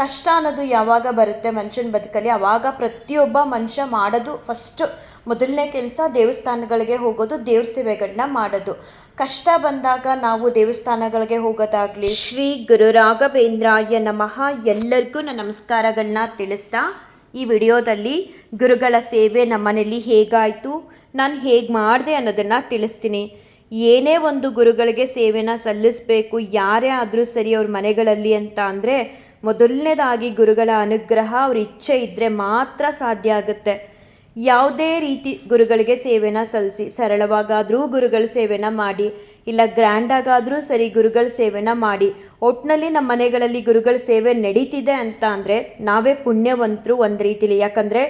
ಕಷ್ಟ ಅನ್ನೋದು ಯಾವಾಗ ಬರುತ್ತೆ ಮನುಷ್ಯನ ಬದುಕಲ್ಲಿ? ಆವಾಗ ಪ್ರತಿಯೊಬ್ಬ ಮನುಷ್ಯ ಮಾಡೋದು ಫಸ್ಟ್ ಮೊದಲನೇ ಕೆಲಸ ದೇವಸ್ಥಾನಗಳಿಗೆ ಹೋಗೋದು, ದೇವ್ರ ಸೇವೆಗಳನ್ನ ಮಾಡೋದು. ಕಷ್ಟ ಬಂದಾಗ ನಾವು ದೇವಸ್ಥಾನಗಳಿಗೆ ಹೋಗೋದಾಗಲಿ, ಶ್ರೀ ಗುರು ರಾಘವೇಂದ್ರಾಯ ನಮಃ ಎಲ್ಲರಿಗೂ ನನ್ನ ನಮಸ್ಕಾರಗಳನ್ನ ತಿಳಿಸ್ತಾ ಈ ವಿಡಿಯೋದಲ್ಲಿ ಗುರುಗಳ ಸೇವೆ ನಮ್ಮನೇಲಿ ಹೇಗಾಯಿತು, ನಾನು ಹೇಗೆ ಮಾಡಿದೆ ಅನ್ನೋದನ್ನು ತಿಳಿಸ್ತೀನಿ. ಏನೇ ಒಂದು ಗುರುಗಳಿಗೆ ಸೇವೆನ ಸಲ್ಲಿಸಬೇಕು, ಯಾರೇ ಆದರೂ ಸರಿ ಅವ್ರ ಮನೆಗಳಲ್ಲಿ ಅಂತ ಅಂದರೆ ಮೊದಲನೇದಾಗಿ ಗುರುಗಳ ಅನುಗ್ರಹ ಅವ್ರ ಇಚ್ಛೆ ಇದ್ದರೆ ಮಾತ್ರ ಸಾಧ್ಯ ಆಗುತ್ತೆ. ಯಾವುದೇ ರೀತಿ ಗುರುಗಳಿಗೆ ಸೇವೆನ ಸಲ್ಲಿಸಿ, ಸರಳವಾಗಾದರೂ ಗುರುಗಳ ಸೇವೆನ ಮಾಡಿ, ಇಲ್ಲ ಗ್ರ್ಯಾಂಡಾಗಾದರೂ ಸರಿ ಗುರುಗಳ ಸೇವೆನ ಮಾಡಿ ಒಟ್ಟಿನಲ್ಲಿ ನಮ್ಮ ಮನೆಗಳಲ್ಲಿ ಗುರುಗಳ ಸೇವೆ ನಡೀತಿದೆ ಅಂತ ಅಂದರೆ ನಾವೇ ಪುಣ್ಯವಂತರು ಒಂದು ರೀತಿಲಿ. ಯಾಕಂದರೆ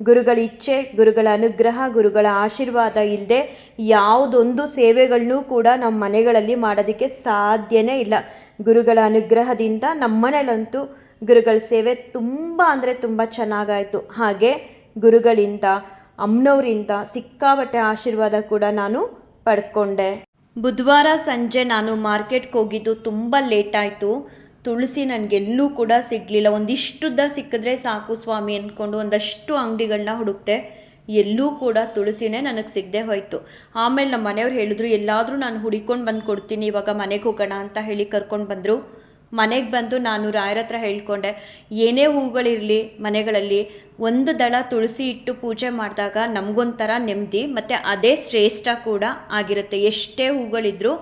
ಗುರುಗಳ ಇಚ್ಛೆ, ಗುರುಗಳ ಅನುಗ್ರಹ, ಗುರುಗಳ ಆಶೀರ್ವಾದ ಇಲ್ಲದೆ ಯಾವುದೊಂದು ಸೇವೆಗಳನ್ನೂ ಕೂಡ ನಮ್ಮ ಮನೆಗಳಲ್ಲಿ ಮಾಡೋದಕ್ಕೆ ಸಾಧ್ಯನೇ ಇಲ್ಲ. ಗುರುಗಳ ಅನುಗ್ರಹದಿಂದ ನಮ್ಮ ಮನೇಲಂತೂ ಗುರುಗಳ ಸೇವೆ ತುಂಬ ಅಂದರೆ ತುಂಬ ಚೆನ್ನಾಗಾಯಿತು. ಹಾಗೆ ಗುರುಗಳಿಂದ ಅಮ್ಮನವರಿಂದ ಸಿಕ್ಕಾಪಟ್ಟೆ ಆಶೀರ್ವಾದ ಕೂಡ ನಾನು ಪಡ್ಕೊಂಡೆ. ಬುಧವಾರ ಸಂಜೆ ನಾನು ಮಾರ್ಕೆಟ್ಗೆ ಹೋಗಿದ್ದು ತುಂಬ ಲೇಟ್ ಆಯಿತು ತುಳಸಿ ನನಗೆಲ್ಲೂ ಕೂಡ ಸಿಗಲಿಲ್ಲ. ಒಂದಿಷ್ಟುದ್ದ ಸಿಕ್ಕಿದ್ರೆ ಸಾಕು ಸ್ವಾಮಿ ಅಂದ್ಕೊಂಡು ಒಂದಷ್ಟು ಅಂಗಡಿಗಳನ್ನ ಹುಡುಕ್ತೆ ಎಲ್ಲೂ ಕೂಡ ತುಳಸಿನೇ ನನಗೆ ಸಿಗದೆ ಹೋಯಿತು. ಆಮೇಲೆ ನಮ್ಮ ಮನೆಯವ್ರು ಹೇಳಿದ್ರು, ಎಲ್ಲಾದರೂ ನಾನು ಹುಡಿಕೊಂಡು ಬಂದು ಕೊಡ್ತೀನಿ, ಇವಾಗ ಮನೆಗೆ ಹೋಗೋಣ ಅಂತ ಹೇಳಿ ಕರ್ಕೊಂಡು ಬಂದರು. ಮನೆಗೆ ಬಂದು ನಾನು ರಾಯರ ಹತ್ರ ಹೇಳ್ಕೊಂಡೆ, ಏನೇ ಹೂಗಳಿರಲಿ ಮನೆಗಳಲ್ಲಿ, ಒಂದು ದಳ ತುಳಸಿ ಇಟ್ಟು ಪೂಜೆ ಮಾಡಿದಾಗ ನಮಗೊಂಥರ ನೆಮ್ಮದಿ ಮತ್ತು ಅದೇ ಶ್ರೇಷ್ಠ ಕೂಡ ಆಗಿರುತ್ತೆ. ಎಷ್ಟೇ ಹೂಗಳಿದ್ರೂ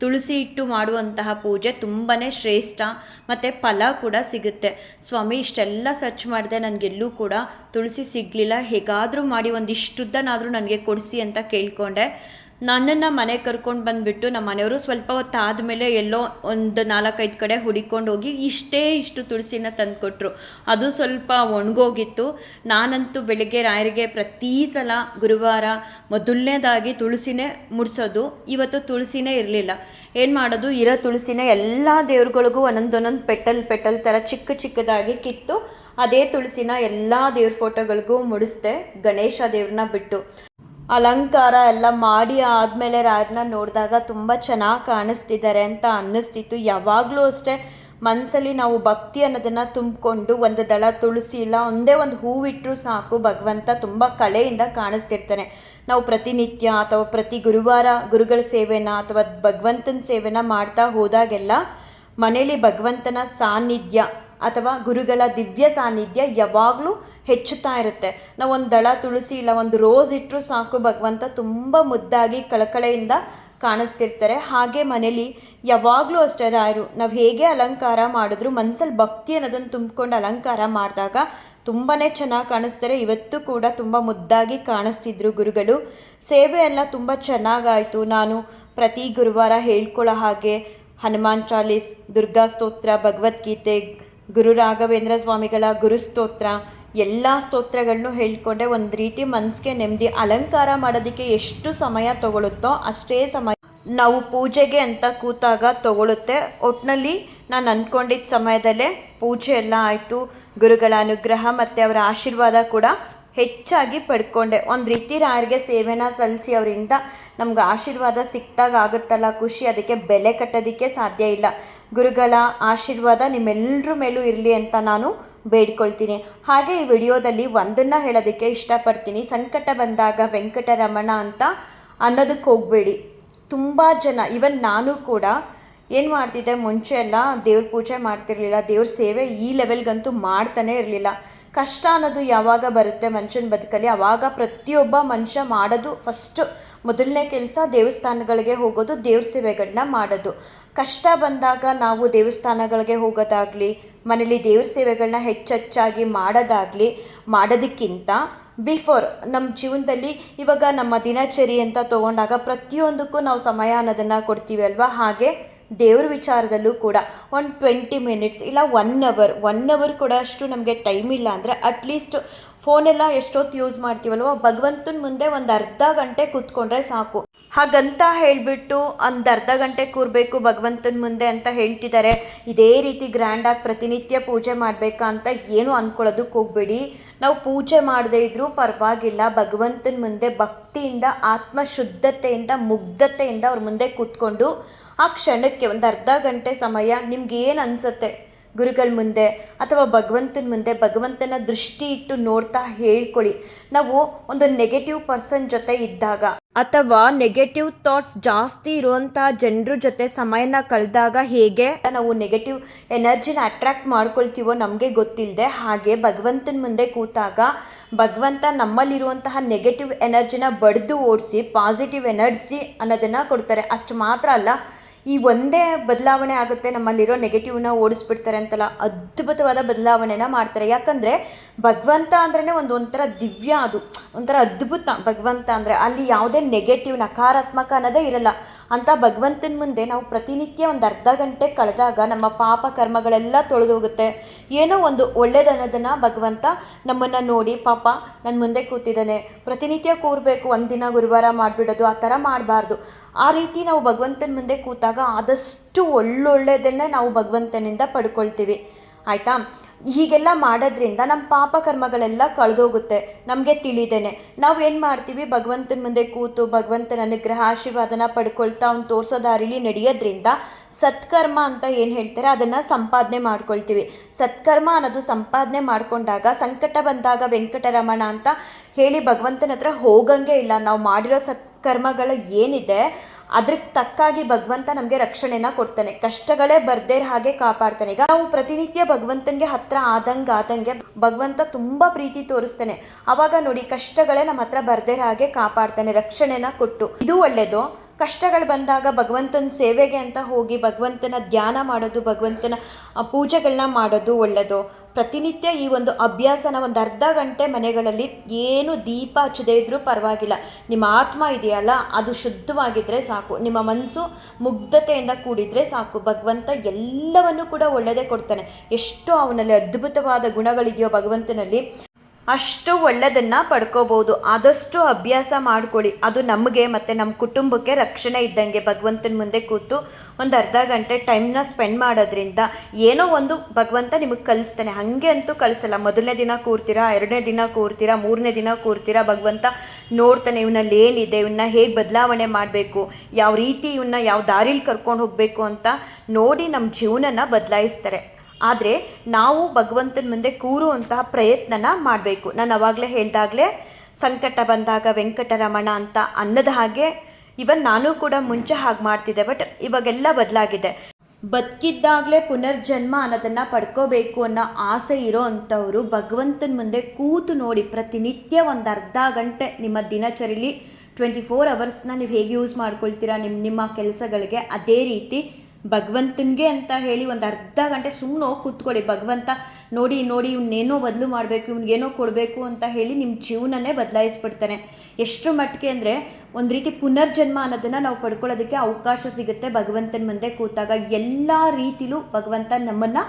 ತುಳಸಿ ಇಟ್ಟು ಮಾಡುವಂತಹ ಪೂಜೆ ತುಂಬಾ ಶ್ರೇಷ್ಠ ಮತ್ತು ಫಲ ಕೂಡ ಸಿಗುತ್ತೆ. ಸ್ವಾಮಿ, ಇಷ್ಟೆಲ್ಲ ಸರ್ಚ್ ಮಾಡಿದೆ, ನನಗೆಲ್ಲೂ ಕೂಡ ತುಳಸಿ ಸಿಗಲಿಲ್ಲ. ಹೇಗಾದರೂ ಮಾಡಿ ಒಂದಿಷ್ಟುದ್ದನಾದರೂ ನನಗೆ ಕೊಡಿಸಿ ಅಂತ ಕೇಳ್ಕೊಂಡೆ. ನನ್ನನ್ನು ಮನೆಗೆ ಕರ್ಕೊಂಡು ಬಂದುಬಿಟ್ಟು ನಮ್ಮ ಮನೆಯವರು ಸ್ವಲ್ಪ ಹೊತ್ತು ಆದಮೇಲೆ ಎಲ್ಲೋ ಒಂದು ನಾಲ್ಕೈದು ಕಡೆ ಹುಡಿಕೊಂಡು ಹೋಗಿ ಇಷ್ಟೇ ಇಷ್ಟು ತುಳಸಿನ ತಂದುಕೊಟ್ರು. ಅದು ಸ್ವಲ್ಪ ಒಣಗೋಗಿತ್ತು. ನಾನಂತೂ ಬೆಳಿಗ್ಗೆ ರಾಯರಿಗೆ ಪ್ರತಿ ಸಲ ಗುರುವಾರ ಮೊದಲನೇದಾಗಿ ತುಳಸಿನೇ ಮುಡಿಸೋದು. ಇವತ್ತು ತುಳಸಿನೇ ಇರಲಿಲ್ಲ. ಏನು ಮಾಡೋದು? ಇರೋ ತುಳಸಿನ ಎಲ್ಲ ದೇವ್ರುಗಳಿಗೂ ಒಂದೊಂದೊಂದೊಂದು ಪೆಟಲ್ ಪೆಟಲ್ ಥರ ಚಿಕ್ಕ ಚಿಕ್ಕದಾಗಿ ಕಿತ್ತು, ಅದೇ ತುಳಸಿನ ಎಲ್ಲ ದೇವ್ರ ಫೋಟೋಗಳಿಗೂ ಮುಡಿಸ್ದೆ ಗಣೇಶ ದೇವ್ರನ್ನ ಬಿಟ್ಟು. ಅಲಂಕಾರ ಎಲ್ಲ ಮಾಡಿ ಆದಮೇಲೆ ರಾಯರನ್ನ ನೋಡಿದಾಗ ತುಂಬ ಚೆನ್ನಾಗಿ ಕಾಣಿಸ್ತಿದ್ದಾರೆ ಅಂತ ಅನ್ನಿಸ್ತಿತ್ತು. ಯಾವಾಗಲೂ ಅಷ್ಟೇ ಮನಸ್ಸಲ್ಲಿ ನಾವು ಭಕ್ತಿ ಅನ್ನೋದನ್ನು ತುಂಬಿಕೊಂಡು ಒಂದು ದಳ ತುಳಸಿ ಇಲ್ಲ, ಒಂದೇ ಒಂದು ಹೂವಿಟ್ಟರೂ ಸಾಕು, ಭಗವಂತ ತುಂಬ ಕಳೆಯಿಂದ ಕಾಣಿಸ್ತಿರ್ತಾನೆ. ನಾವು ಪ್ರತಿನಿತ್ಯ ಅಥವಾ ಪ್ರತಿ ಗುರುವಾರ ಗುರುಗಳ ಸೇವೆನ ಅಥವಾ ಭಗವಂತನ ಸೇವೆನ ಮಾಡ್ತಾ ಹೋದಾಗೆಲ್ಲ ಮನೇಲಿ ಭಗವಂತನ ಸಾನ್ನಿಧ್ಯ ಅಥವಾ ಗುರುಗಳ ದಿವ್ಯ ಸಾನ್ನಿಧ್ಯ ಯಾವಾಗಲೂ ಹೆಚ್ಚುತ್ತಾ ಇರುತ್ತೆ. ನಾವು ಒಂದು ದಳ ತುಳಸಿ ಇಲ್ಲ ಒಂದು ರೋಸ್ ಇಟ್ಟರೂ ಸಾಕು ಭಗವಂತ ತುಂಬ ಮುದ್ದಾಗಿ ಕಳಕಳೆಯಿಂದ ಕಾಣಿಸ್ತಿರ್ತಾರೆ. ಹಾಗೆ ಮನೇಲಿ ಯಾವಾಗಲೂ ಅಷ್ಟೇ ರಾಯರು. ನಾವು ಹೇಗೆ ಅಲಂಕಾರ ಮಾಡಿದ್ರು ಮನಸ್ಸಲ್ಲಿ ಭಕ್ತಿ ಅನ್ನೋದನ್ನು ತುಂಬಿಕೊಂಡು ಅಲಂಕಾರ ಮಾಡಿದಾಗ ತುಂಬಾ ಚೆನ್ನಾಗಿ ಕಾಣಿಸ್ತಾರೆ. ಇವತ್ತು ಕೂಡ ತುಂಬ ಮುದ್ದಾಗಿ ಕಾಣಿಸ್ತಿದ್ರು ಗುರುಗಳು. ಸೇವೆ ಎಲ್ಲ ತುಂಬ ಚೆನ್ನಾಗಾಯಿತು. ನಾನು ಪ್ರತಿ ಗುರುವಾರ ಹೇಳ್ಕೊಳ್ಳೋ ಹಾಗೆ ಹನುಮಾನ್ ಚಾಲೀಸ್, ದುರ್ಗಾ ಸ್ತೋತ್ರ, ಭಗವದ್ಗೀತೆ ಗುರು ರಾಘವೇಂದ್ರ ಸ್ವಾಮಿಗಳ ಗುರುಸ್ತೋತ್ರ ಎಲ್ಲ ಸ್ತೋತ್ರಗಳನ್ನು ಹೇಳ್ಕೊಂಡೆ ಒಂದು ರೀತಿ ಮನಸ್ಸಿಗೆ ನೆಮ್ಮದಿ ಅಲಂಕಾರ ಮಾಡೋದಕ್ಕೆ ಎಷ್ಟು ಸಮಯ ತಗೊಳುತ್ತೋ ಅಷ್ಟೇ ಸಮಯ ನಾವು ಪೂಜೆಗೆ ಅಂತ ಕೂತಾಗ ತಗೊಳುತ್ತೆ. ಒಟ್ಟಿನಲ್ಲಿ ನಾನು ಅಂದ್ಕೊಂಡಿದ್ದ ಸಮಯದಲ್ಲೇ ಪೂಜೆ ಎಲ್ಲ ಆಯಿತು, ಗುರುಗಳ ಅನುಗ್ರಹ ಮತ್ತು ಅವರ ಆಶೀರ್ವಾದ ಕೂಡ ಹೆಚ್ಚಾಗಿ ಪಡ್ಕೊಂಡೆ. ಒಂದು ರೀತಿ ರಾಯರಿಗೆ ಸೇವೆನ ಸಲ್ಲಿಸಿ ಅವರಿಂದ ನಮ್ಗೆ ಆಶೀರ್ವಾದ ಸಿಕ್ತಾಗ ಆಗುತ್ತಲ್ಲ ಖುಷಿ, ಅದಕ್ಕೆ ಬೆಲೆ ಕಟ್ಟೋದಕ್ಕೆ ಸಾಧ್ಯ ಇಲ್ಲ. ಗುರುಗಳ ಆಶೀರ್ವಾದ ನಿಮ್ಮೆಲ್ಲರ ಮೇಲೂ ಇರಲಿ ಅಂತ ನಾನು ಬೇಡ್ಕೊಳ್ತೀನಿ. ಹಾಗೆ ಈ ವಿಡಿಯೋದಲ್ಲಿ ಒಂದನ್ನು ಹೇಳೋದಕ್ಕೆ ಇಷ್ಟಪಡ್ತೀನಿ. ಸಂಕಟ ಬಂದಾಗ ವೆಂಕಟರಮಣ ಅಂತ ಅನ್ನೋದಕ್ಕೆ ಹೋಗಬೇಡಿ. ತುಂಬ ಜನ ಇವನ್ ನಾನು ಕೂಡ ಏನು ಮಾಡ್ತಿದ್ದೆ, ಮುಂಚೆ ಎಲ್ಲ ದೇವ್ರ ಪೂಜೆ ಮಾಡ್ತಿರ್ಲಿಲ್ಲ, ದೇವ್ರ ಸೇವೆ ಈ ಲೆವೆಲ್ಗಂತೂ ಮಾಡ್ತಾನೆ ಇರಲಿಲ್ಲ. ಕಷ್ಟ ಅನ್ನೋದು ಯಾವಾಗ ಬರುತ್ತೆ? ಮನುಷ್ಯನ ಬದುಕಲ್ಲಿ ಆವಾಗ ಪ್ರತಿಯೊಬ್ಬ ಮನುಷ್ಯ ಮಾಡೋದು ಫಸ್ಟ್ ಮೊದಲನೇ ಕೆಲಸ ದೇವಸ್ಥಾನಗಳಿಗೆ ಹೋಗೋದು, ದೇವ್ರ ಸೇವೆಗಳನ್ನ ಮಾಡೋದು. ಕಷ್ಟ ಬಂದಾಗ ನಾವು ದೇವಸ್ಥಾನಗಳಿಗೆ ಹೋಗೋದಾಗಲಿ, ಮನೇಲಿ ದೇವ್ರ ಸೇವೆಗಳನ್ನ ಹೆಚ್ಚೆಚ್ಚಾಗಿ ಮಾಡೋದಾಗಲಿ, ಮಾಡೋದಕ್ಕಿಂತ ಬಿಫೋರ್ ನಮ್ಮ ಜೀವನದಲ್ಲಿ ಇವಾಗ ನಮ್ಮ ದಿನಚರಿ ಅಂತ ತೊಗೊಂಡಾಗ ಪ್ರತಿಯೊಂದಕ್ಕೂ ನಾವು ಸಮಯ ಅನ್ನೋದನ್ನು ಕೊಡ್ತೀವಿ ಅಲ್ವಾ? ಹಾಗೆ ದೇವ್ರ ವಿಚಾರದಲ್ಲೂ ಕೂಡ ಒಂದು ಟ್ವೆಂಟಿ ಮಿನಿಟ್ಸ್ ಇಲ್ಲ ಒನ್ ಅವರ್ ಒನ್ ಅವರ್ ಕೂಡ ಅಷ್ಟು ನಮಗೆ ಟೈಮ್ ಇಲ್ಲ ಅಂದರೆ ಅಟ್ಲೀಸ್ಟ್ ಫೋನೆಲ್ಲ ಎಷ್ಟೊತ್ತು ಯೂಸ್ ಮಾಡ್ತೀವಲ್ವ? ಭಗವಂತನ ಮುಂದೆ ಒಂದು ಅರ್ಧ ಗಂಟೆ ಕೂತ್ಕೊಂಡ್ರೆ ಸಾಕು. ಹಾಗಂತ ಹೇಳಿಬಿಟ್ಟು ಒಂದು ಅರ್ಧ ಗಂಟೆ ಕೂರಬೇಕು ಭಗವಂತನ ಮುಂದೆ ಅಂತ ಹೇಳ್ತಿದ್ದಾರೆ ಇದೇ ರೀತಿ ಗ್ರ್ಯಾಂಡಾಗಿ ಪ್ರತಿನಿತ್ಯ ಪೂಜೆ ಮಾಡಬೇಕಾ ಅಂತ ಏನು ಅಂದ್ಕೊಳ್ಳೋದಕ್ಕೆ ಹೋಗ್ಬೇಡಿ. ನಾವು ಪೂಜೆ ಮಾಡದೇ ಇದ್ದರೂ ಪರವಾಗಿಲ್ಲ. ಭಗವಂತನ ಮುಂದೆ ಭಕ್ತಿಯಿಂದ, ಆತ್ಮಶುದ್ಧತೆಯಿಂದ, ಮುಗ್ಧತೆಯಿಂದ ಅವ್ರ ಮುಂದೆ ಕೂತ್ಕೊಂಡು ಆ ಕ್ಷಣಕ್ಕೆ ಒಂದು ಅರ್ಧ ಗಂಟೆ ಸಮಯ ನಿಮ್ಗೆ ಏನು ಅನಿಸುತ್ತೆ? ಗುರುಗಳ ಮುಂದೆ ಅಥವಾ ಭಗವಂತನ ಮುಂದೆ ಭಗವಂತನ ದೃಷ್ಟಿ ಇಟ್ಟು ನೋಡ್ತಾ ಹೇಳ್ಕೊಳ್ಳಿ. ನಾವು ಒಂದು ನೆಗೆಟಿವ್ ಪರ್ಸನ್ ಜೊತೆ ಇದ್ದಾಗ ಅಥವಾ ನೆಗೆಟಿವ್ ಥಾಟ್ಸ್ ಜಾಸ್ತಿ ಇರುವಂಥ ಜನರ ಜೊತೆ ಸಮಯನ ಕಳೆದಾಗ ಹೇಗೆ ನಾವು ನೆಗೆಟಿವ್ ಎನರ್ಜಿನ ಅಟ್ರಾಕ್ಟ್ ಮಾಡ್ಕೊಳ್ತೀವೋ ನಮಗೆ ಗೊತ್ತಿಲ್ಲದೆ ಹಾಗೆ ಭಗವಂತನ ಮುಂದೆ ಕೂತಾಗ ಭಗವಂತ ನಮ್ಮಲ್ಲಿರುವಂತಹ ನೆಗೆಟಿವ್ ಎನರ್ಜಿನ ಬಡಿದು ಓಡಿಸಿ ಪಾಸಿಟಿವ್ ಎನರ್ಜಿ ಅನ್ನೋದನ್ನು ಕೊಡ್ತಾರೆ. ಅಷ್ಟು ಮಾತ್ರ ಅಲ್ಲ ಈ ಒಂದೇ ಬದಲಾವಣೆ ಆಗುತ್ತೆ, ನಮ್ಮಲ್ಲಿರೋ ನೆಗೆಟಿವ್ನ ಓಡಿಸ್ಬಿಡ್ತಾರೆ ಅಂತಲ್ಲ, ಅದ್ಭುತವಾದ ಬದಲಾವಣೆನ ಮಾಡ್ತಾರೆ. ಯಾಕಂದರೆ ಭಗವಂತ ಅಂದ್ರೇ ಒಂದು ಒಂಥರ ದಿವ್ಯ ಅದು, ಒಂಥರ ಅದ್ಭುತ ಭಗವಂತ ಅಂದರೆ ಅಲ್ಲಿ ಯಾವುದೇ ನೆಗೆಟಿವ್ ನಕಾರಾತ್ಮಕ ಅನ್ನೋದೇ ಇರಲ್ಲ. ಅಂತ ಭಗವಂತನ ಮುಂದೆ ನಾವು ಪ್ರತಿನಿತ್ಯ ಒಂದು ಅರ್ಧ ಗಂಟೆ ಕಳೆದಾಗ ನಮ್ಮ ಪಾಪ ಕರ್ಮಗಳೆಲ್ಲ ತೊಳೆದೋಗುತ್ತೆ. ಏನೋ ಒಂದು ಒಳ್ಳೇದನ್ನೋದನ್ನು ಭಗವಂತ ನಮ್ಮನ್ನು ನೋಡಿ ಪಾಪ ನನ್ನ ಮುಂದೆ ಕೂತಿದ್ದಾನೆ. ಪ್ರತಿನಿತ್ಯ ಕೂರಬೇಕು ಒಂದಿನ ಗುರುವಾರ ಮಾಡಿಬಿಡೋದು, ಆ ಥರ ಮಾಡಬಾರ್ದು. ಆ ರೀತಿ ನಾವು ಭಗವಂತನ ಮುಂದೆ ಕೂತಾಗ ಆದಷ್ಟು ಒಳ್ಳೊಳ್ಳೆಯದನ್ನೇ ನಾವು ಭಗವಂತನಿಂದ ಪಡ್ಕೊಳ್ತೀವಿ. ಆಯಿತಾ? ಹೀಗೆಲ್ಲ ಮಾಡೋದ್ರಿಂದ ನಮ್ಮ ಪಾಪ ಕರ್ಮಗಳೆಲ್ಲ ಕಳೆದೋಗುತ್ತೆ. ನಮಗೆ ತಿಳಿದೇನೆ. ನಾವು ಏನು ಮಾಡ್ತೀವಿ? ಭಗವಂತನ ಮುಂದೆ ಕೂತು ಭಗವಂತನ ಅನುಗ್ರಹ, ಆಶೀರ್ವಾದನ ಪಡ್ಕೊಳ್ತಾ ಅವ್ನು ತೋರಿಸೋ ದಾರಿಲಿ ನಡೆಯೋದ್ರಿಂದ ಸತ್ಕರ್ಮ ಅಂತ ಏನು ಹೇಳ್ತಾರೆ? ಅದನ್ನು ಸಂಪಾದನೆ ಮಾಡ್ಕೊಳ್ತೀವಿ. ಸತ್ಕರ್ಮ ಅನ್ನೋದು ಸಂಪಾದನೆ ಮಾಡಿಕೊಂಡಾಗ, ಸಂಕಟ ಬಂದಾಗ ವೆಂಕಟರಮಣ ಅಂತ ಹೇಳಿ ಭಗವಂತನ ಹತ್ರ ಹೋಗಂಗೆ ಇಲ್ಲ. ನಾವು ಮಾಡಿರೋ ಸತ್ಕರ್ಮಗಳು ಏನಿದೆ ಅದ್ರಕ್ಕೆ ತಕ್ಕಾಗಿ ಭಗವಂತ ನಮಗೆ ರಕ್ಷಣೆನ ಕೊಡ್ತಾನೆ. ಕಷ್ಟಗಳೇ ಬರ್ದೇ ಹಾಗೆ ಕಾಪಾಡ್ತಾನೆ. ಈಗ ನಾವು ಪ್ರತಿನಿತ್ಯ ಭಗವಂತನಿಗೆ ಹತ್ರ ಆದಂಗೆ ಆದಂಗೆ ಭಗವಂತ ತುಂಬ ಪ್ರೀತಿ ತೋರಿಸ್ತಾನೆ. ಅವಾಗ ನೋಡಿ ಕಷ್ಟಗಳೇ ನಮ್ಮ ಹತ್ರ ಬರ್ದೇ ಹಾಗೆ ಕಾಪಾಡ್ತಾನೆ, ರಕ್ಷಣೆನ ಕೊಟ್ಟು. ಇದು ಒಳ್ಳೆಯದು ಕಷ್ಟಗಳು ಬಂದಾಗ ಭಗವಂತನ ಸೇವೆಗೆ ಅಂತ ಹೋಗಿ ಭಗವಂತನ ಧ್ಯಾನ ಮಾಡೋದು, ಭಗವಂತನ ಪೂಜೆಗಳನ್ನ ಮಾಡೋದು ಒಳ್ಳೆಯದು ಪ್ರತಿನಿತ್ಯ ಈ ಒಂದು ಅಭ್ಯಾಸನ ಒಂದು ಅರ್ಧ ಗಂಟೆ ಮನೆಗಳಲ್ಲಿ ಏನು ದೀಪ ಹಚ್ಚದೇ ಇದ್ರೂ ಪರವಾಗಿಲ್ಲ. ನಿಮ್ಮ ಆತ್ಮ ಇದೆಯಲ್ಲ, ಅದು ಶುದ್ಧವಾಗಿದ್ದರೆ ಸಾಕು. ನಿಮ್ಮ ಮನಸ್ಸು ಮುಗ್ಧತೆಯಿಂದ ಕೂಡಿದರೆ ಸಾಕು. ಭಗವಂತ ಎಲ್ಲವನ್ನೂ ಕೂಡ ಒಳ್ಳೆಯದೇ ಕೊಡ್ತಾನೆ. ಎಷ್ಟು ಅವನಲ್ಲಿ ಅದ್ಭುತವಾದ ಗುಣಗಳಿದೆಯೋ ಭಗವಂತನಲ್ಲಿ ಅಷ್ಟು ಒಳ್ಳೆಯದನ್ನು ಪಡ್ಕೋಬೋದು. ಆದಷ್ಟು ಅಭ್ಯಾಸ ಮಾಡ್ಕೊಳ್ಳಿ. ಅದು ನಮಗೆ ಮತ್ತು ನಮ್ಮ ಕುಟುಂಬಕ್ಕೆ ರಕ್ಷಣೆ ಇದ್ದಂಗೆ ಭಗವಂತನ ಮುಂದೆ ಕೂತು ಒಂದು ಅರ್ಧ ಗಂಟೆ ಟೈಮ್ನ ಸ್ಪೆಂಡ್ ಮಾಡೋದ್ರಿಂದ ಏನೋ ಒಂದು ಭಗವಂತ ನಿಮಗೆ ಕಲಿಸ್ತಾನೆ. ಹಾಗೆ ಅಂತೂ ಕಲಿಸಲ್ಲ. ಮೊದಲನೇ ದಿನ ಕೂರ್ತೀರಾ, ಎರಡನೇ ದಿನ ಕೂರ್ತೀರಾ, ಮೂರನೇ ದಿನ ಕೂರ್ತೀರಾ, ಭಗವಂತ ನೋಡ್ತಾನೆ ಇವನಲ್ಲಿ ಏನಿದೆ ಇವನ್ನ ಹೇಗೆ ಬದಲಾವಣೆ ಮಾಡಬೇಕು, ಯಾವ ರೀತಿ ಇವನ್ನ ಯಾವ ದಾರಿಲಿ ಕರ್ಕೊಂಡು ಹೋಗಬೇಕು ಅಂತ ನೋಡಿ ನಮ್ಮ ಜೀವನನ ಬದಲಾಯಿಸ್ತಾರೆ. ಆದರೆ ನಾವು ಭಗವಂತನ ಮುಂದೆ ಕೂರುವಂತಹ ಪ್ರಯತ್ನನ ಮಾಡಬೇಕು. ನಾನು ಅವಾಗಲೇ ಹೇಳಿದಾಗಲೇ ಸಂಕಟ ಬಂದಾಗ ವೆಂಕಟರಮಣ ಅಂತ ಅನ್ನದ ಹಾಗೆ ಇವನ್ ನಾನು ಕೂಡ ಮುಂಚೆ ಹಾಗೆ ಮಾಡ್ತಿದ್ದೆ, ಬಟ್ ಇವಾಗೆಲ್ಲ ಬದಲಾಗಿದೆ. ಬದುಕಿದ್ದಾಗಲೇ ಪುನರ್ಜನ್ಮ ಅನ್ನೋದನ್ನು ಪಡ್ಕೋಬೇಕು ಅನ್ನೋ ಆಸೆ ಇರೋ ಅಂಥವರು ಭಗವಂತನ ಮುಂದೆ ಕೂತು ನೋಡಿ ಪ್ರತಿನಿತ್ಯ ಒಂದು ಅರ್ಧ ಗಂಟೆ ನಿಮ್ಮ ದಿನಚರಿಲಿ ಟ್ವೆಂಟಿ ಫೋರ್ ಅವರ್ಸ್ನ ನೀವು ಹೇಗೆ ಯೂಸ್ ಮಾಡ್ಕೊಳ್ತೀರಾ ನಿಮ್ಮ ನಿಮ್ಮ ಕೆಲಸಗಳಿಗೆ ಅದೇ ರೀತಿ ಭಗವಂತನಿಗೆ ಅಂತ ಹೇಳಿ ಒಂದು ಅರ್ಧ ಗಂಟೆ ಸುಮ್ಮನೆ ಹೋಗಿ ಕೂತ್ಕೊಳ್ಳಿ. ಭಗವಂತ ನೋಡಿ ನೋಡಿ, ಇವನ್ನೇನೋ ಬದಲು ಮಾಡಬೇಕು, ಇವ್ನಿಗೇನೋ ಕೊಡಬೇಕು ಅಂತ ಹೇಳಿ ನಿಮ್ಮ ಜೀವನನೇ ಬದಲಾಯಿಸ್ಬಿಡ್ತಾನೆ. ಎಷ್ಟು ಮಟ್ಟಿಗೆ ಅಂದರೆ ಒಂದು ರೀತಿ ಪುನರ್ಜನ್ಮ ಅನ್ನೋದನ್ನು ನಾವು ಪಡ್ಕೊಳ್ಳೋದಕ್ಕೆ ಅವಕಾಶ ಸಿಗುತ್ತೆ ಭಗವಂತನ ಮುಂದೆ ಕೂತಾಗ. ಎಲ್ಲ ರೀತಿಲೂ ಭಗವಂತ ನಮ್ಮನ್ನು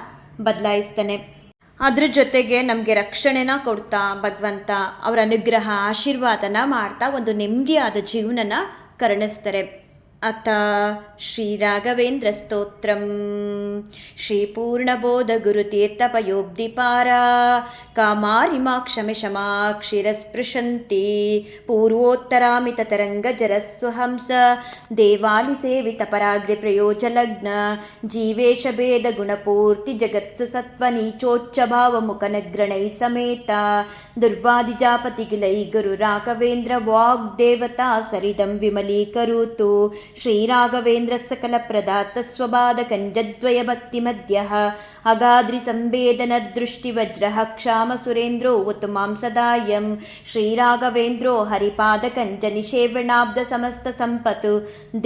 ಬದಲಾಯಿಸ್ತಾನೆ. ಅದ್ರ ಜೊತೆಗೆ ನಮಗೆ ರಕ್ಷಣೆನ ಕೊಡ್ತಾ ಭಗವಂತ, ಅವರ ಅನುಗ್ರಹ, ಆಶೀರ್ವಾದನ ಮಾಡ್ತಾ ಒಂದು ನೆಮ್ಮದಿಯಾದ ಜೀವನನ ಕರುಣಿಸ್ತಾರೆ. अथ श्रीराघवेन्द्रस्तोत्रम् श्रीपूर्णबोधगुरुतीर्थपयोब्धिपारा कामारिमा क्षमिशमाक्षिरस्पृशन्ति पूर्वोत्तरामिततरङ्गजरस्वहंस देवालिसेवितपराग्रिप्रयोजलग्न जीवेशभेदगुणपूर्तिजगत्ससत्त्वनीचोच्चभावमुखनग्रणैः समेता दुर्वादिजापतिकिलै गुरुराघवेन्द्र वाग्देवता सरिदं विमलीकरोतु श्रीराघवेन्द्रः सकलप्रदातस्वबाधकञ्जद्वयभक्तिमध्यः अगाद्रिसंवेदनदृष्टिवज्रः क्षामसुरेन्द्रोऽवतु मां सदायं श्रीराघवेन्द्रो हरिपादकञ्जनिषेवणाब्दसमस्तसम्पत्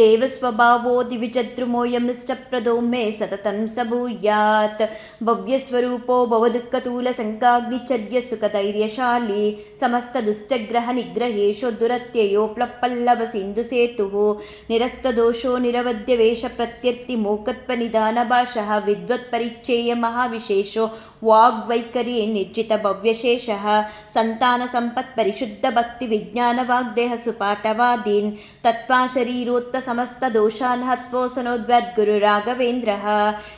देवस्वभावो दिविजद्रुमोऽयमिष्टप्रदो मे सततं स भूयात् भव्यस्वरूपो भवदुःखतूलसङ्गाग्निचर्यसुखधैर्यशाली समस्तदुष्टग्रहनिग्रहेषु दुरत्ययो प्लप्पल्लवसिन्धुसेतुः ವಿನಸ್ತದೋಷೋ ನಿರವಧ್ಯ ವೇಷ ಪ್ರತ್ಯರ್ಥಿ ಮೋಕತ್ವ ನಿಧಾನ ಭಾಷಃ ವಿದ್ವತ್ಪರಿಚ್ಛೇಯ ಮಹಾವಿಶೇಷೋ ವಾಗ್ವೈಖರಿ ನಿರ್ಜಿತ ಭವ್ಯಶೇಷ ಸಂತಾನ ಸಂಪತ್ ಪರಿಶುದ್ಧ ಭಕ್ತಿ ವಿಜ್ಞಾನ ವಾಗ್ದೇಹ ಸುಪಾಠವಾದೀನ್ ತತ್ವಾ ಶರೀರೋತ್ತ ಸಮಸ್ತ ದೋಷಾನ್ ಹತ್ವೋಸನೋದ್ವದ್ಗುರು ರಾಘವೇಂದ್ರ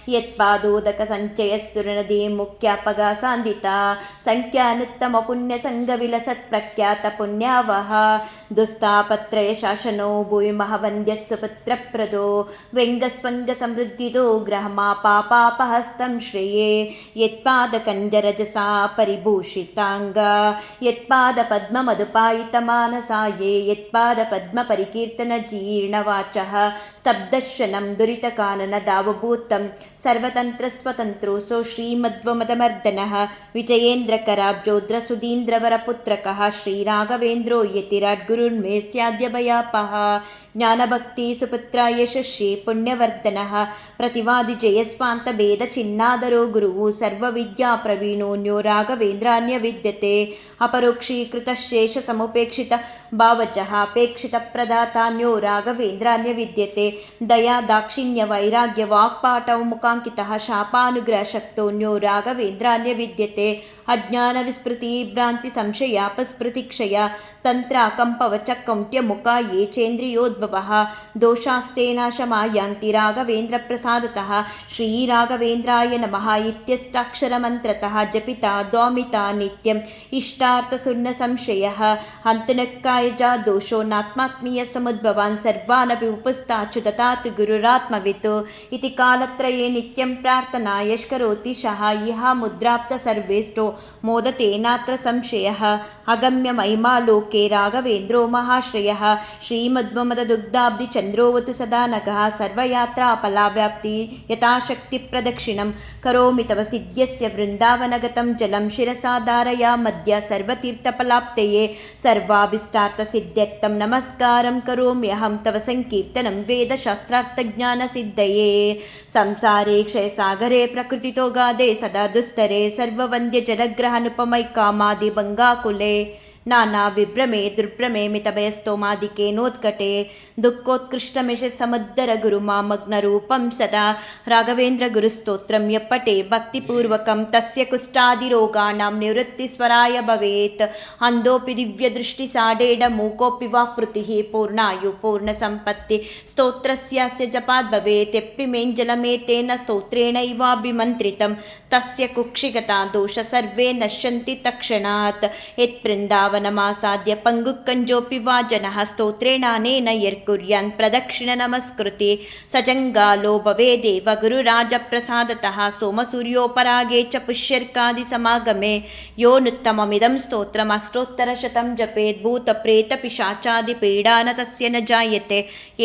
ಯತ್ಪಾದೋದಕ ಸಂಚಯ ನದಿ ಮುಖ್ಯಾಪಗ ಸಾಂದಿತ ಸಂಖ್ಯಾನುತ್ತಮ ಪುಣ್ಯ ಸಂಘ ವಿಲಸತ್ ಪ್ರಖ್ಯಾತ ಪುಣ್ಯಾವಹ ದುಸ್ತಾಪತ್ರಯ ಶಾಸನೋ ಭೂಮಿ ಮಹವಂದ್ಯ सुपुत्रप्रदो व्यङ्गस्वङ्गसमृद्धितो ग्रहमापापापहस्तं श्रेये यत्पादकञ्जरजसा परिभूषिताङ्ग यत्पादपद्ममधुपायितमानसा ये यत्पादपद्मपरिकीर्तनजीर्णवाचः स्तब्धशनं दुरितकाननदावभूतं सर्वतन्त्रस्वतन्त्रोऽसौ श्रीमध्वमदमर्दनः विजयेन्द्रकराब्जोद्रसुधीन्द्रवरपुत्रकः श्रीराघवेन्द्रो यतिराड्गुरुन्मे स्याद्यभयापः జ్ఞానభక్తి సుపుత్ర యశస్వి పుణ్యవర్ధన ప్రతివాది జయస్వాంతభేద చిన్నాదరో గురువు సర్వ విద్యా ప్రవీణోన్యో రాఘవేంద్రాన్య విద్యతే అపరోక్షీకృతశేష సముపేక్షిత భావజాపేక్షిత ప్రదాతాన్యో రాఘవేంద్రాన్య విద్యతే దయా దాక్షిణ్య వైరాగ్య వాక్పాటౌ ముఖాంకిత శాపానుగ్రహ శక్తోన్యో రాఘవేంద్రాన్య విద్యతే అజ్ఞాన విస్మృతి భ్రాంతి సంశయాపస్మృతిక్షయ తంత్రాకంపవచ కౌంట్యముఖ ఏ ಭವಃ ದೋಷಾಸ್ತೇನ ಶಮ ಯಾಂತಿ ರಾಘವೇಂದ್ರ ಪ್ರಸಾದತಃ ಶ್ರೀರಾಘವೇಂದ್ರಾಯ ನಮಃ ಇತ್ಯಷ್ಟಾಕ್ಷರ ಮಂತ್ರತಃ ಜಪಿತ ದ್ವಾಮಿತ ನಿತ್ಯಂ ಇಷ್ಟಾರ್ಥ ಸುಣ್ಣ ಸಂಶಯ ಹಂತನಕ್ಕಾಯ ಹಂತನಕ್ಕಾಯಜ ದೋಷೋ ನಾತ್ಮಾತ್ಮೀಯ ಸಮುದ್ಭವಾನ್ ಸರ್ವಾನಪಿ ಉಪಸ್ಥಾಚು ತಥಾತ್ ಗುರುರಾತ್ಮವಿತು ಇತಿ ಕಾಲತ್ರಯೇ ನಿತ್ಯಂ ಪ್ರಾರ್ಥನಾ ಯಶ್ಕರೋತಿ ಶಃ ಇಹ ಮುದ್ರಾಪ್ತ ಸರ್ವೇಷ್ಟೋ ಮೋದತೇನಾತ್ರ ಸಂಶಯ ಅಗಮ್ಯ ಮಹಿಮಾಲೋಕೆ ರಾಘವೇಂದ್ರೋ ಮಹಾಶ್ರಯ ಶ್ರೀಮದ್ವಮದ लोके राघवेन्द्रो महाश्रयः श्रीमद्वमददुग्धाब्धिचन्द्रोऽवतु सदा नगः सर्वयात्राफलाव्याप्ति यथाशक्तिप्रदक्षिणं करोमि तव सिद्ध्यस्य वृन्दावनगतं जलं शिरसा धारयामद्य सर्वतीर्थफलाप्तये सर्वाभिष्टार्थसिद्ध्यर्थं नमस्कारं करोम्यहं तव सङ्कीर्तनं वेदशास्त्रार्थज्ञानसिद्धये संसारे क्षयसागरे प्रकृतितो गादे सदा दुस्तरे ನಾನಾ ವಿಭ್ರಮೆ ದುರ್ಭ್ರಮೆ ಮಿತಭಯಸ್ತೋಮಾದಿಕೇನೋತ್ಕಟೆ ದುಃಖೋತ್ಕೃಷ್ಟಮಿಷ ಸಮದ್ದರ ಗುರು ಮಾಮಗ್ನರೂಪಂ ಸದಾ ರಾಘವೇಂದ್ರ ಗುರುಸ್ತೋತ್ರಂ ಯಪ್ಪಟೆ ಭಕ್ತಿಪೂರ್ವಕಂ ತಸ್ಯ ಕುಷ್ಟಾದಿರೋಗಾಣಾಂ ನಿವೃತ್ತಿಸ್ವರಾಯ ಭವೇತ್ ಅಂದೋಪಿ ದಿವ್ಯದೃಷ್ಟಿ ಸಾಡೇಡ ಮೂಕೋಪಿ ವಾಕೃತಿಃ ಪೂರ್ಣಾಯು ಪೂರ್ಣ ಸಂಪತ್ತಿ ಸ್ತೋತ್ರಸ್ಯಾಸ್ಯ ಜಪಾದ್ ಭವೇತ್ ಎಪ್ಪಿಮೇಂಜಲಮೇತೇನ ಸ್ತೋತ್ರೇಣೈವಾಭಿಮಂತ್ರಿತಂ ತಸ್ಯ ಕುಕ್ಷಿಗತಾ ದೋಷ ಸರ್ವೇ ನಶ್ಯಂತಿ ತಕ್ಷಣಾತ್ ಯತ್ಪೃಂದಾವ यत्वृन्दावनमासाद्य पङ्गुकञ्जोऽपि वा जनः स्तोत्रेणानेन यर्कुर्यान् प्रदक्षिणनमस्कृते सजङ्गालो भवेदेव गुरुराजप्रसादतः सोमसूर्योपरागे च पुष्यर्कादिसमागमे योनुत्तममिदं स्तोत्रम् अष्टोत्तरशतं जपेत् भूतप्रेतपिशाचादिपीडा न तस्य न जायते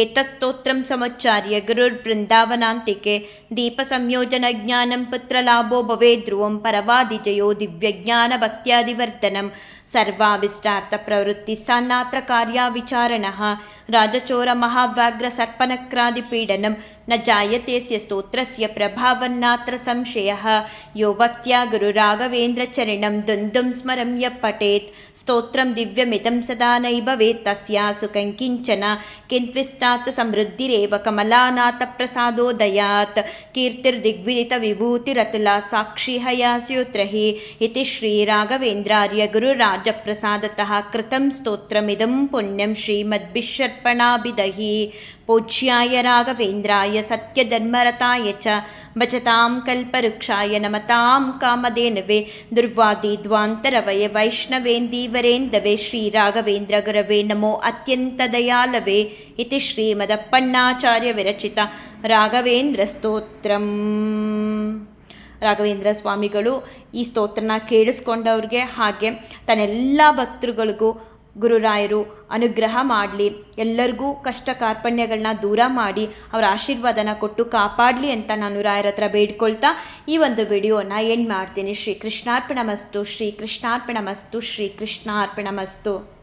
एतत्स्तोत्रं समुच्चार्य गुरुर्बृन्दावनान्तिके दीपसंयोजनज्ञानं पुत्रलाभो भवेत् ध्रुवं परवादिजयो दिव्यज्ञानभक्त्यादिवर्धनं। सर्वाभिष्टार्थप्रवृत्तिः सान्नात्र कार्याविचारणः। राजचोरमहाव्याघ्रसर्पनक्रादिपीडनं न जायतेऽस्य स्तोत्रस्य प्रभावन्नात्र संशयः। यो भक्त्या गुरुराघवेन्द्रचरणं दुन्दुं स्मरं यः पठेत्। स्तोत्रं दिव्यमिदं सदा नै भवेत् तस्यासु कङ्किञ्चन। किन्त्विष्टात् समृद्धिरेव कमलानाथप्रसादोदयात् कीर्तिर्दिग्विदितविभूतिरतुला साक्षी हयास्योत्र हि इति श्रीराघवेन्द्रार्य गुरुराजप्रसादतः कृतं स्तोत्रमिदं पुण्यं ಪೂಜ್ಯಾಯ ರಾಘವೇಂದ್ರಾಯ ಸತ್ಯಧರ್ಮರತಾಯ ಚ ಭಜತಾಂ ಕಲ್ಪವೃಕ್ಷಾಯ ನಮತಾಂ ಕಾಮಧೇನವೇ ದುರ್ವಾದಿ ದ್ವಾಂತರವಯ ವೈಷ್ಣವೇಂದೀವರೇಂದವೆ ಶ್ರೀರಾಘವೇಂದ್ರ ಗುರವೇ ನಮೋ ಅತ್ಯಂತ ದಯಾಲವೇ ಇತಿ ಶ್ರೀಮದಪ್ಪಣ್ಣಾಚಾರ್ಯ ವಿರಚಿತ ರಾಘವೇಂದ್ರ ಸ್ತೋತ್ರಂ. ರಾಘವೇಂದ್ರ ಸ್ವಾಮಿಗಳು ಈ ಸ್ತೋತ್ರನ ಕೇಳಿಸ್ಕೊಂಡವ್ರಿಗೆ ಹಾಗೆ ತನ್ನೆಲ್ಲ ಭಕ್ತೃಗಳಿಗೂ ಗುರುರಾಯರು ಅನುಗ್ರಹ ಮಾಡಲಿ. ಎಲ್ಲರಿಗೂ ಕಷ್ಟ ಕಾರ್ಪಣ್ಯಗಳನ್ನ ದೂರ ಮಾಡಿ ಅವರ ಆಶೀರ್ವಾದನ ಕೊಟ್ಟು ಕಾಪಾಡಲಿ ಅಂತ ನಾನು ರಾಯರ ಹತ್ರ ಬೇಡ್ಕೊಳ್ತಾ ಈ ಒಂದು ವಿಡಿಯೋನ ಏನು ಮಾಡ್ತೀನಿ. ಶ್ರೀ ಕೃಷ್ಣಾರ್ಪಣ ಮಸ್ತು ಶ್ರೀ ಕೃಷ್ಣಾರ್ಪಣ ಮಸ್ತು ಶ್ರೀ ಕೃಷ್ಣಾರ್ಪಣ ಮಸ್ತು